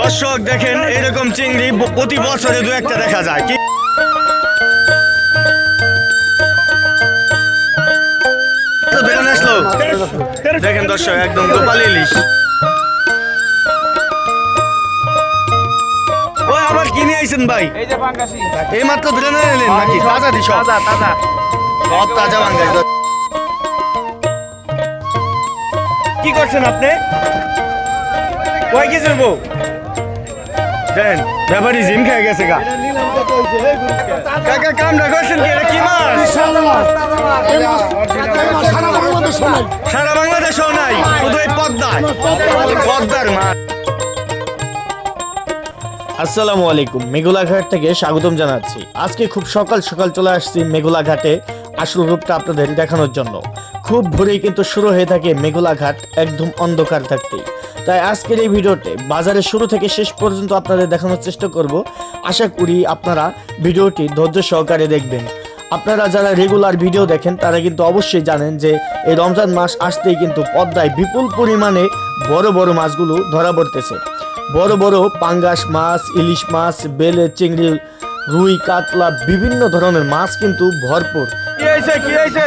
দর্শক দেখেন এরকম চিংড়ি প্রতি বছরে দু একটা দেখা যায়। কি দেখেন দর্শক একদম গোপাল ইলিশ। ওই আবার কিনে আইছেন ভাই? এই যে পাঙ্গাসি এই মাত্র ধরে নিলেন নাকি তাজা দিস তাজা তাজা। সব তাজা বাঙ্গাস কি করছেন আপনি? কয় কেজি নেব দেন জিম খেয়ে গেছে গা। কাকা কি কি মাছ? সারা শুধু এই পদ্মায়। পদ্মার মাছ। আসসালামু আলাইকুম, মেঘুলাঘাট থেকে স্বাগতম জানাচ্ছি। আজকে খুব সকাল সকাল চলে আসছি মেঘুলাঘাটে আসল রূপটা আপনাদের দেখানোর জন্য। খুব ভোরেই কিন্তু শুরু হয়ে থাকে মেঘুলাঘাট, একদম অন্ধকার থাকতেই। তাই আজকের এই ভিডিওতে বাজারের শুরু থেকে শেষ পর্যন্ত আপনাদের দেখানোর চেষ্টা করব। আশা করি আপনারা ভিডিওটি ধৈর্য সহকারে দেখবেন। আপনারা যারা রেগুলার ভিডিও দেখেন, তারা কিন্তু অবশ্যই জানেন যে এই রমজান মাস আসতেই কিন্তু পদ্মায় বিপুল পরিমাণে বড় বড় মাছগুলো ধরা পড়তেছে। বড় বড় পাঙ্গাস মাছ, ইলিশ মাছ, বেলে, চিংড়ি, রুই, কাতলা, বিভিন্ন ধরনের মাছ কিন্তু ভরপুর। কি হয়েছে? কি হয়েছে?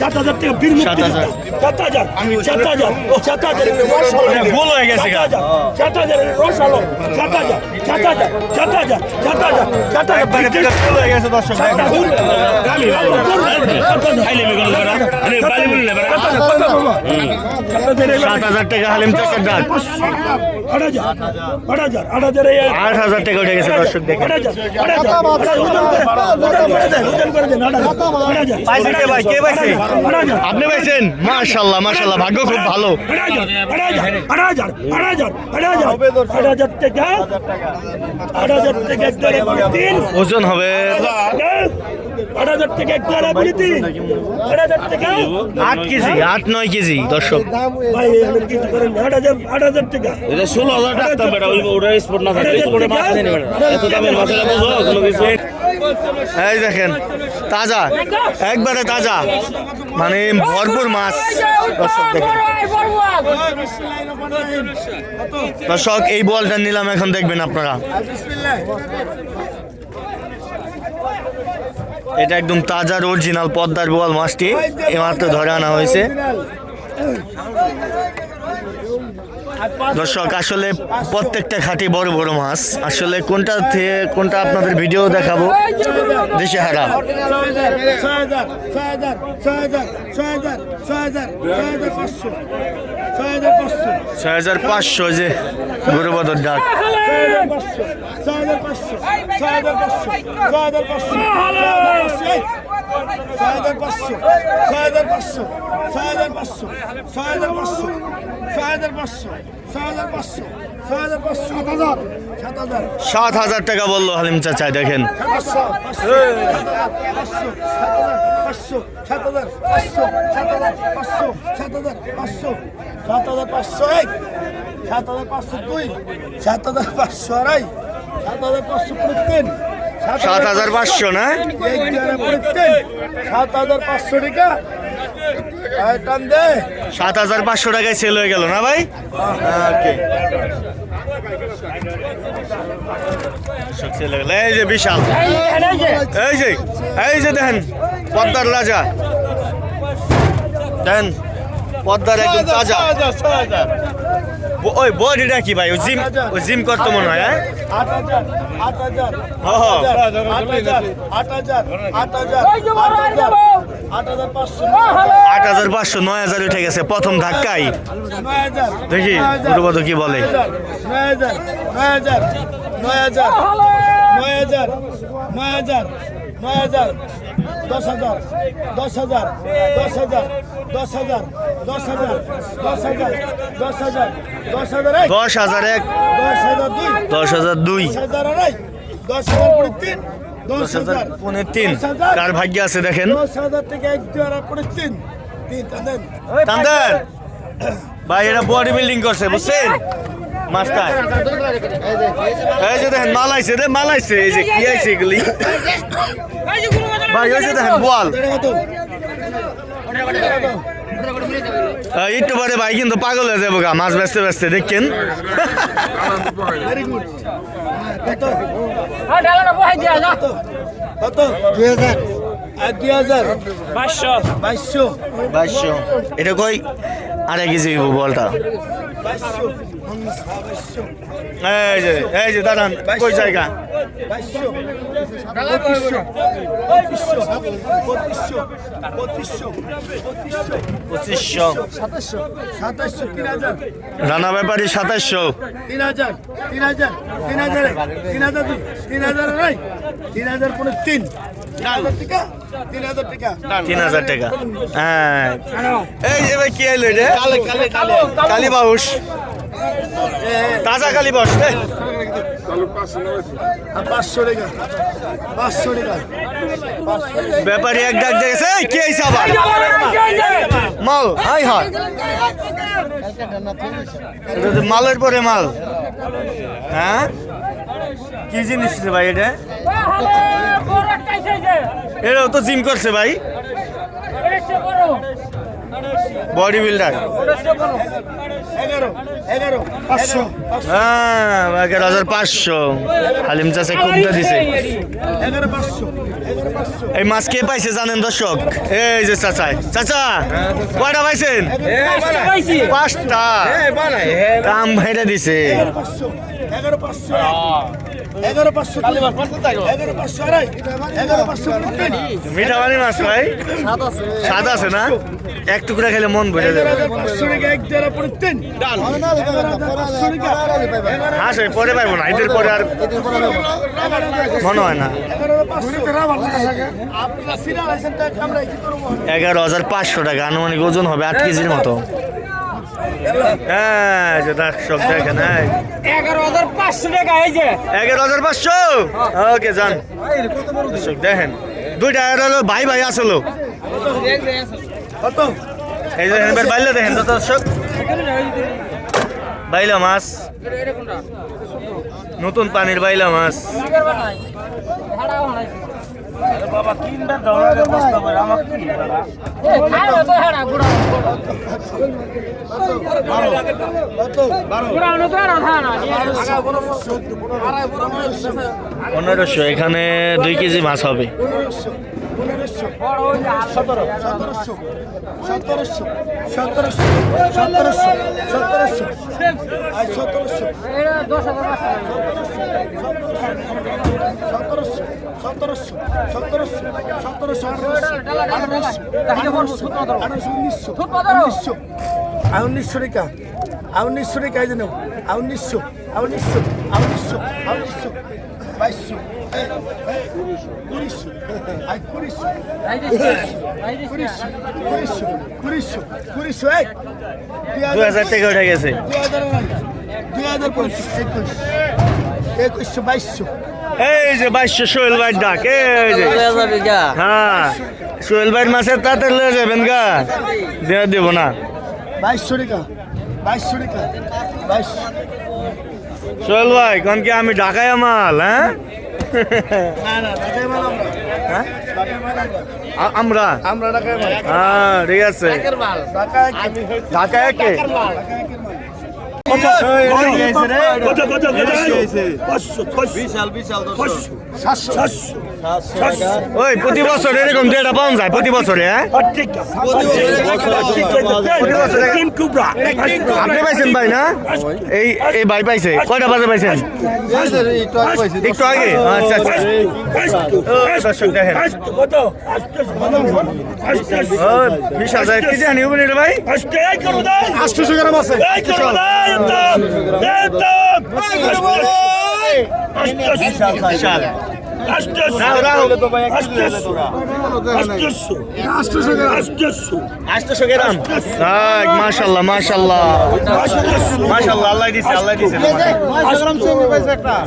সাত হাজার টাকা বীর মুক্তি সাত হাজার। সাত হাজার সাত হাজার সাত হাজার এটা হয়ে গেছে সাত হাজার রস আলো সাত হাজার সাত হাজার সাত হাজার সাত হাজার সাত হাজার হয়ে গেছে দর্শক সাত হাজার টাকা হালিম চাষের ডাক আট হাজার আট হাজার আট হাজার আট হাজার টাকা উঠে গেছে দর্শক দেখেন আট হাজার আট হাজার ওজন করে দেন ওজন করে দেন আট হাজার পাইছে কে ভাই কে পাইছে আট হাজার আপনি পাইছেন? মাশাল্লাহ মাশাল্লাহ ভাগ্য খুব ভালো। ওজন হবে। আট হাজার টাকা একবারে বলি আট হাজার টাকা আট কেজি আট নয় কেজি দর্শক। ভাই আমি কিছু করেন আট হাজার আট হাজার টাকা। এটা ষোলো হাজার টাকা বেটা ওই ওটা স্পোর্ট না থাকলে স্পোর্টে মাছ নেই এত দামের মাছের বোঝো কোনো কিছু? এই দেখেন তাজা একবারে তাজা। মানে ভরপুর মাছ। দর্শক দেখেন। দর্শক এই বলটা নিলাম এখন দেখবেন আপনারা। এটা একদম তাজা অরিজিনাল পদ্মার বোয়াল মাছটি এমাত্র ধরে আনা হয়েছে। দর্শক আসলে প্রত্যেকটা খাঁটি বড় বড় মাছ আসলে কোনটা থেকে কোনটা আপনাদের ভিডিও দেখাবো দেশে হারা ছয় হাজার পাঁচশো যে গরুবদর ডাক ছয় হাজার পাঁচশো ছয় হাজার পাঁচশো ছয় হাজার পাঁচশো ছয় হাজার পাঁচশো ছয় হাজার পাঁচশো ছয় হাজার পাঁচশো ছয় হাজার পাঁচশো ছয় হাজার পাঁচশো ছয় হাজার পাঁচশো ছয় হাজার পাঁচশো। সাত হাজার। সাত হাজার। সাত হাজার টাকা বলল হালিম চাচা দেখেন। পাঁচশো পাঁচশো সাত হাজার পাঁচশো সাত হাজার পাঁচশো সাত হাজার পাঁচশো সাত হাজার পাঁচশো এক সাত হাজার পাঁচশো দুই সাত হাজার পাঁচশো আড়াই সাত হাজার পাঁচশো তিন সাত হাজার পাঁচশো না? সাত হাজার পাঁচশো টাকা। সাত হাজার পাঁচশো টাকায় সেল হয়ে গেল না ভাই। এই যে বিশাল। এই যে এই যে দেখেন পদ্মার রাজা। দেন পদ্মার একদম তাজা। ওই বডিটা কি ভাই? ওই জিম ওই জিম করতে মনে হয় হ্যাঁ? আট হাজার পাঁচশো নয় হাজার উঠে গেছে প্রথম ধাক্কাই। দেখি গুরুবধ কি বলে? নয় হাজার নয় হাজার নয় হাজার নয় হাজার নয় হাজার নয় হাজার দশ হাজার দশ হাজার দশ হাজার দশ হাজার দশ হাজার দশ হাজার দশ হাজার দশ হাজার এক দশ হাজার এক। দশ হাজার দুই দশ হাজার দুই। হাজার আড়াই দশ হাজার তিন দশ হাজার হাজার পৌনে তিন। কার ভাগ্য আছে দেখেন? দশ হাজার থেকে এক দুই পরে তিন। তিন তান্দার ভাই এটা বডি বিল্ডিং করছে বুঝছেন? মাছটা এই যে দেখেন মাল আইছে রে মাল আইছে। এই যে কি আইছে এগুলি? ভাই ওই যে দেখেন বোয়াল একটু পরে ভাই কিন্তু পাগল হয়ে যাব গা মাছ বেচতে বেচতে দেখছেন এটা কই? আড়াই কেজি বলটা? এই যে এই যে, দাঁড়ান, কই জায়গা? পঁচিশশো। রানা ব্যাপারী সাতাশশো। তিন হাজার তিন হাজার তিন হাজার তিন হাজার তিন হাজার নাই তিন হাজার কোনো তিন তিন হাজার টাকা। হ্যাঁ। এই যে ভাই, কি রে কালী বাউস তাজা কালী বস ব্যাপারী এক ডাক দেখেছে কি আবার? মাল, হাই হাই। মালের পরে মাল। হ্যাঁ? কি জিনিস ভাই এটা? এটাও তো জিম করছে ভাই। Body builder. হ্যাঁ এগারো হাজার পাঁচশো। হালিম চাষে কমতে দিছে। এই মাছ কে পাইছে জানেন দর্শক? এই যে চাচা চাচা কয়টা পাইছেন? পাঁচটা। কাম ভাইরা দিছে। এগারো পাঁচশো। এগারো পাঁচশো এগারো পাঁচশো আড়াই এগারো পাঁচশো মিঠা পানি মাছ ভাই। স্বাদ আছে না? এক টুকরা খেলে মন ভরে যাবে। পরে পাইবো না ঈদের পরে আর মনে হয় না। এগারো হাজার পাঁচশো টাকা আনুমানিক ওজন হবে আট কেজির মতো। হ্যাঁ দর্শক দেখেন। এগারো হাজার পাঁচশো টাকা এই যে। এগারো হাজার পাঁচশো? ওকে যান। দর্শক দেখেন দুইটা হলো ভাই ভাই আসলো। এই যে এবার বাইলে দেখেন তো দর্শক। বাইলা মাছ। নতুন পানির বাইলা মাছ। পনেরোশো এখানে দুই কেজি মাছ হবে সতেরোশো সতেরোশো সতেরোশো সতেরোশো সতেরোশো সতেরোশো সতেরোশো সতেরোশো সতেরোশো সতেরোশো আঠারোশো আঠারোশো উনিশশো উনিশশো। আর উনিশশো টাকা আর উনিশশো টাকা এই জন্য আর উনিশশো আর উনিশশো আর উনিশশো আর উনিশশো বাইশশো কুড়িশশো আর কুড়িশশো কুড়িশশো কুড়িশশো কুড়িশশো কুড়িশো এক দুই হাজার টাকা উঠে গেছে। দুই হাজার দুই হাজার পঁচিশ একুশ একুশশো বাইশশো এই যে বাইশশো সোহেল ভাইয়ের ডাক এই যে। হ্যাঁ সোহেল ভাইয়ের মাছের তাতে লয়ে যাবেন গা। দেওয়া দেব না। বাইশশো টাকা বাইশশো টাকা বাইশ। সোহেল ভাই কোন কি আমি ঢাকায় মাল হ্যাঁ? আমরা। হ্যাঁ? আমরা। ঢাকায় মাল। হ্যাঁ ঠিক আছে। ঢাকায় কত সাতশো ওই প্রতি বছর এরকম যেটা পাওয়া যায় প্রতি বছরে হ্যাঁ? আপনি পাইছেন ভাই না? এই এই ভাই পাইছে। কয়টা বাজে পাইছেন? একটু আগে। আচ্ছা আচ্ছা। দেখেন বিশ হাজার কি জানি ভাই? আটশোশো গ্রাম আছে। বিশাল। মাশাল্লাহ আল্লাহ দিছে আল্লাহ দিছে।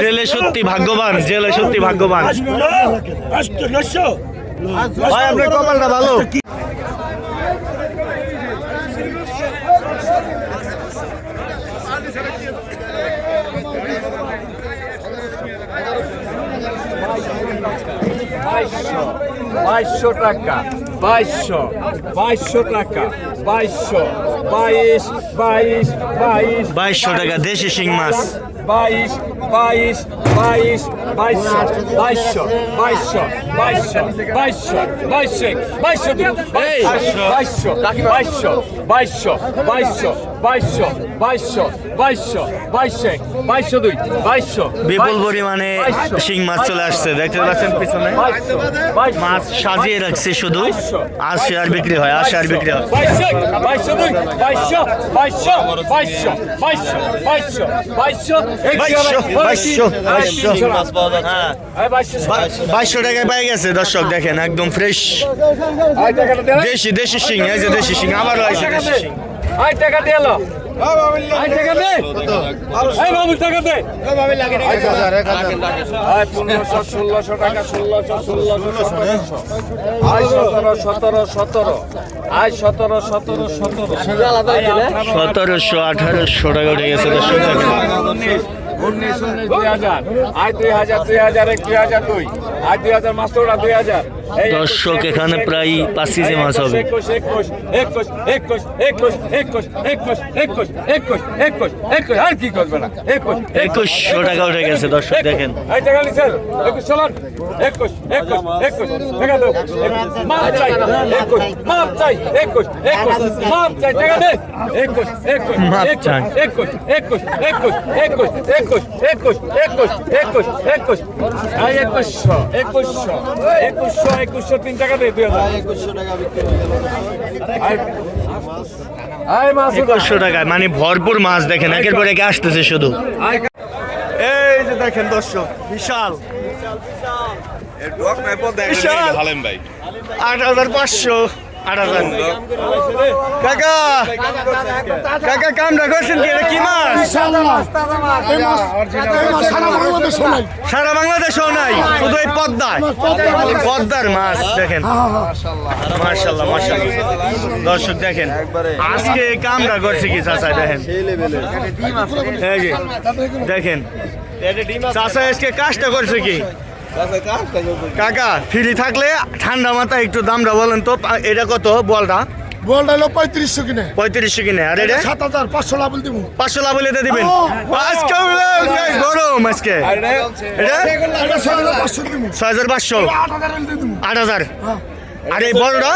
জেলে সত্যি ভাগ্যবান জেলে সত্যি ভাগ্যবান। ভাই আপনার কপালটা ভালো। বাইশশো টাকা বাইশশো বাইশশো টাকা বাইশশো বাইশ বাইশ বাইশ বাইশশো টাকা দেশি শিং মাছ। বাইশ বাইশ বাইশ বাইশশো বাইশশো বাইশশো বাইশশো বাইশশো বাইশশো বাইশশো বাইশশো বাইশশো বাইশশো বাইশশো বাইশশো বাইশশো বাইশশো বাইশশো বাইশশো দুই বাইশশো বিপুল পরিমাণে শিং মাছ চলে আসছে দেখতে পাচ্ছেন পিছনে মাছ সাজিয়ে রাখছে শুধু আর বিক্রি হয় আর বিক্রি হয় বাইশশো বাইশশো দুই বাইশশো বাইশশো বাইশশো বাইশশো বাইশশো বাইশশো বাইশশো বাইশশো বাইশশো হ্যাঁ টাকায় পাই গেছে দর্শক দেখেন একদম ফ্রেশ দেশি দেশি শিং এই যে দেশি শিং আবারও আছে টাকা দে। আয় টাকা দে এলো। আয় টাকা দে। আয় বাবু টাকা দে। আয় পনেরোশো ষোলোশো টাকা ষোলোশো ষোলোশো সতেরোশো। আয় সতেরো সতেরো সতেরো। আয় সতেরো সতেরো সতেরো। সতেরোশো আঠারোশো টাকা উঠে গেছে উনিশ উনিশ দুই হাজার। আয় দুই হাজার দুই হাজার এক দুই হাজার দুই। দর্শক একুশ, এখানে একুশ, প্রায় পাঁচ কেজি মাছ হবে একুশ একুশ একুশ একুশ একুশ একুশ একুশ একুশ একুশ একুশ একুশ আর কি করবে না একুশ একুশশো টাকা উঠে গেছে দর্শক দেখেন একুশ চলান একুশ একুশ একুশ একুশ একুশ একুশ মাপ চাই টাকা দে একুশ একুশ একুশ, চাই। একুশ একুশ একুশ একুশশো। একুশশো একুশশো একুশশো তিন টাকা দে দুই হাজার। একুশশো টাকা আয় একুশশো টাকায় মানে ভরপুর মাছ দেখেন একের পর একে আসতেছে শুধু। এই যে দেখেন দর্শক বিশাল। বিশাল। হালেম ভাই। আট হাজার পাঁচশো। আট হাজার। কাকা কাকা কামটা করছেন কি? মাছ? সারা বাংলাদেশেও নাই, শুধু এই পদ্মায়। পদ্মার মাছ, দেখেন। মার্শাল্লাহ মার্শাল্লাহ দর্শক, দেখেন, আজকে কামটা করছে কি চাচা, দেখেন। দেখেন। চাচা আজকে কাজটা করছে কি? কাকা ফ্রি থাকলে ঠান্ডা মাথায় একটু দামটা বলেন তো এটা কত বলটা? বলটা হলো পঁয়ত্রিশশো কিনে। পঁয়ত্রিশশো কিনে আর এটা সাত হাজার পাঁচশো দিব। দিবেন? গরম আজকে। ছয় হাজার পাঁচশো আট হাজার আর এই বড়টা?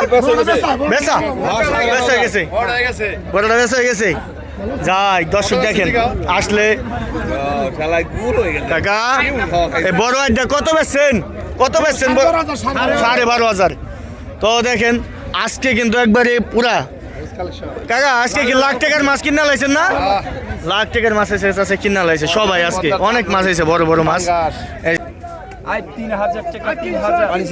বেচা বেচা হয়ে গেছে। বড়টা বেচা হয়ে গেছে। যাই দর্শক দেখেন আসলে বড় আড্ডা কত বেচছেন? কত বেচছেন? সাড়ে বারো হাজার তো দেখেন আজকে কিন্তু একবারে পুরা। কাকা আজকে কি লাখ টাকার মাছ কিনা লাইছেন না? লাখ টাকার মাছ এসে আছে কিনা লাইছে। সবাই আজকে। অনেক মাছ এসে বড় বড় মাছ। আয় তিন হাজার টাকা তিন হাজার। আয়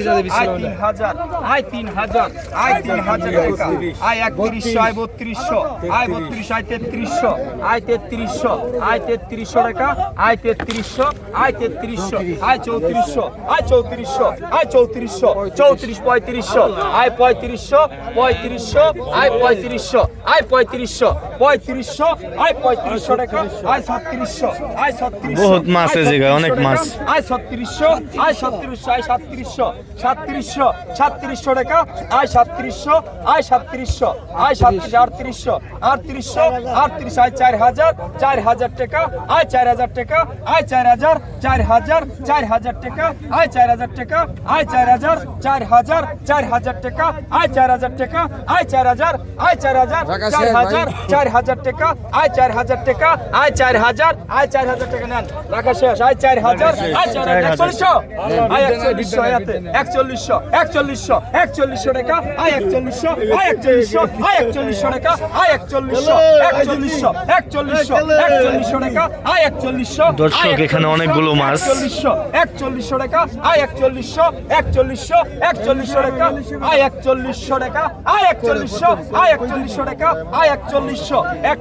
তিন হাজার। আয় তিন হাজার। আয় তিন হাজার টাকা। আয় একত্রিশশো আয় বত্রিশশো। আয় বত্রিশ আয় তেত্রিশশো। আয় তেত্রিশশো। আয় তেত্রিশশো টাকা। আয় তেত্রিশশো। আয় তেত্রিশশো। আয় চৌত্রিশশো। আয় চৌত্রিশশো। আয় চৌত্রিশশো। চৌত্রিশ পঁয়ত্রিশশো। আয় পঁয়ত্রিশশো পঁয়ত্রিশশো। আয় পঁয়ত্রিশশো। আয় পঁয়ত্রিশশো। পঁয়ত্রিশশো। আয় পঁয়ত্রিশশো টাকা। আয় ছত্রিশশো। আয় ছত্রিশশো। বহুত মাছ জায়গায়, অনেক মাছ। আয় ছত্রিশশো। আয় ছত্রিশশো আয় সাতত্রিশশো সাতত্রিশশো সাতত্রিশশো টাকা আয় সাতত্রিশশো আয় সাতত্রিশশো আয় সাতত্রিশ আটত্রিশশো আটত্রিশশো আটত্রিশ আয় চার হাজার চার হাজার টাকা আয় চার হাজার টাকা আয় চার হাজার চার হাজার চার হাজার টাকা আয় চার হাজার টাকা আয় চার হাজার চার হাজার চার হাজার টাকা আয় চার হাজার টাকা আয় চার হাজার আয় চার হাজার চার হাজার চার হাজার টাকা আয় চার হাজার টাকা আয় চার হাজার আয় চার হাজার টাকা নেন রাখা শেষ আয় চার হাজার আয় চার হাজার একচল্লিশশো একচল্লিশশো আয়াতে একচল্লিশশো একচল্লিশশো একচল্লিশশো টাকা আয় একচল্লিশশো আয় একচল্লিশশো আয় একচল্লিশশো টাকা আয় একচল্লিশশো একচল্লিশশো একচল্লিশশো একচল্লিশশো টাকা আয় একচল্লিশশো দর্শক, এখানে অনেকগুলো মাছ। একচল্লিশশো একচল্লিশশো টাকা আয় একচল্লিশশো একচল্লিশশো একচল্লিশশো টাকা আয় একচল্লিশশো টাকা আয় একচল্লিশশো আয় একচল্লিশশো টাকা আয় একচল্লিশশো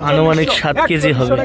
আনুমানিক সাত কেজি হবে।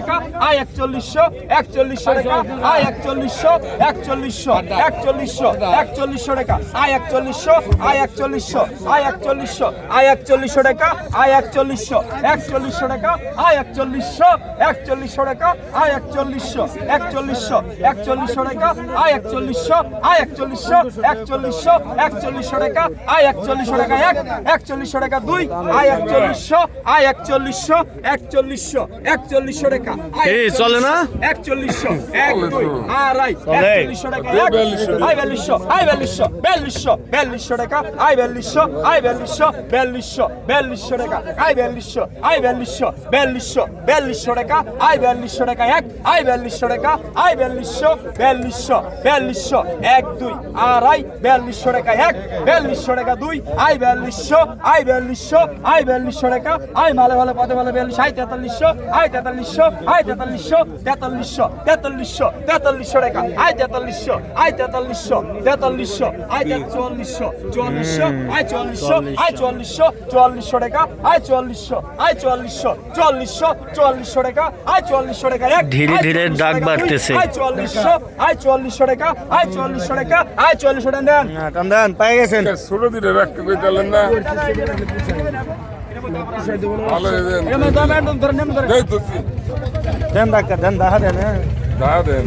আয় একচল্লিশশো একচল্লিশশো টাকা আয় একচল্লিশশো একচল্লিশশো একচল্লিশশো একচল্লিশশো টাকা আয় একচল্লিশশো আয় একচল্লিশশো আয় একচল্লিশশো আয় একচল্লিশশো টাকা আয় একচল্লিশশো একচল্লিশশো টাকা আয় একচল্লিশশো একচল্লিশশো টাকা আয় একচল্লিশশো একচল্লিশশো একচল্লিশশো টাকা আয় একচল্লিশশো আয় একচল্লিশশো একচল্লিশশো একচল্লিশশো টাকা আয় একচল্লিশশো টাকা এক একচল্লিশশো টাকা দুই আয় একচল্লিশশো আয় একচল্লিশশো একচল্লিশশো একচল্লিশশো টাকা আয় চলে না? একচল্লিশশো এক দুই আড়াই একচল্লিশশো টাকা এক আয় বিয়াল্লিশশো আয় বিয়াল্লিশশো বিয়াল্লিশশো বিয়াল্লিশশো টাকা আয় বিয়াল্লিশশো আয় বিয়াল্লিশশো বিয়াল্লিশশো বিয়াল্লিশশো টাকা আয় বিয়াল্লিশশো আয় বিয়াল্লিশশো বিয়াল্লিশশো বিয়াল্লিশশো টাকা আয় বিয়াল্লিশশো টাকা এক আয় বিয়াল্লিশশো টাকা আয় বিয়াল্লিশশো বিয়াল্লিশশো বিয়াল্লিশশো এক দুই আড়াই বিয়াল্লিশশো টাকা এক বিয়াল্লিশশো টাকা দুই আয় বিয়াল্লিশশো আয় বিয়াল্লিশশো আয় বিয়াল্লিশশো টাকা আয় মালে ভালো পদে ভালো বিয়াল্লিশ আয় তেতাল্লিশশো আয় তেতাল্লিশশো আয় তেতাল্লিশশো তেতাল্লিশশো তেতাল্লিশশো তেতাল্লিশশো টাকা আয় তেতাল্লিশশো আয় তেতাল্লিশশো তেতাল্লিশশো আয় চুয়াল্লিশশো চুয়াল্লিশশো আয় চুয়াল্লিশশো আয় চুয়াল্লিশশো চুয়াল্লিশশো টাকা আয় চুয়াল্লিশশো আয় চুয়াল্লিশশো চুয়াল্লিশশো চুয়াল্লিশশো টাকা আয় চুয়াল্লিশশো টাকা ধীরে ধীরে ডাক বাড়তেছে। আয় চুয়াল্লিশশো আয় চুয়াল্লিশশো টাকা আয় চুয়াল্লিশশো টাকা আয় চুয়াল্লিশশো টাকা দেন। টান দেন পাই গেছেন। ষোলো দিনে রাখতে পেতালেন না। ভালো দেন ডাক্তার দেন দেখা দেন হ্যাঁ। দা দেন।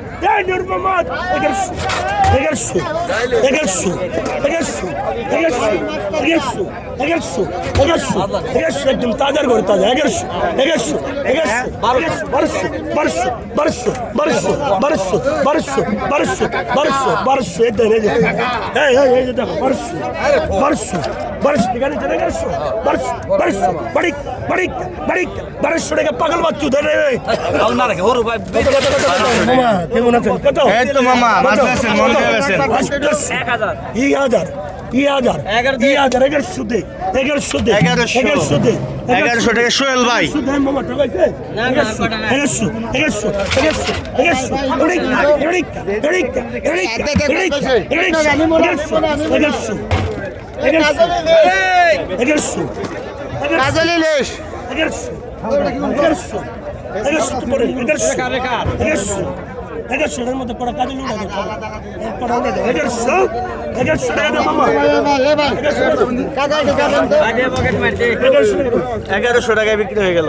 নূর মোহাম্মদ এগারোশো এগারোশো এগারোশো এগারোশো এগারোশো এগারোশো এগারোশো এগারোশো এগারোশো একদম তাজার করে তাজা এগারোশো এগারোশো এগারোশো বারোশো বারোশো বারোশো বারোশো বারোশো বারোশো বারোশো বারোশো বারোশো এই দেন এই যে দেখো বারোশো বারোশো বারোশো এখানে চলে এগারোশো বারোশো বারোশো বাড়িক বাড়িক বাড়িক বারোশো টাকা পাগল বাচ্চু ধরে মামা কেমন আছেন এই তো মামা এগারোশো এগারোশো এগারোশো এগারোশোটার মধ্যে পড়া কাজে লুটা দেয় পড়া। উঠে দেয় এগারোশো এগারোশো টাকা দাম মামা এগারোশো টাকা বিক্রি হয়ে গেল।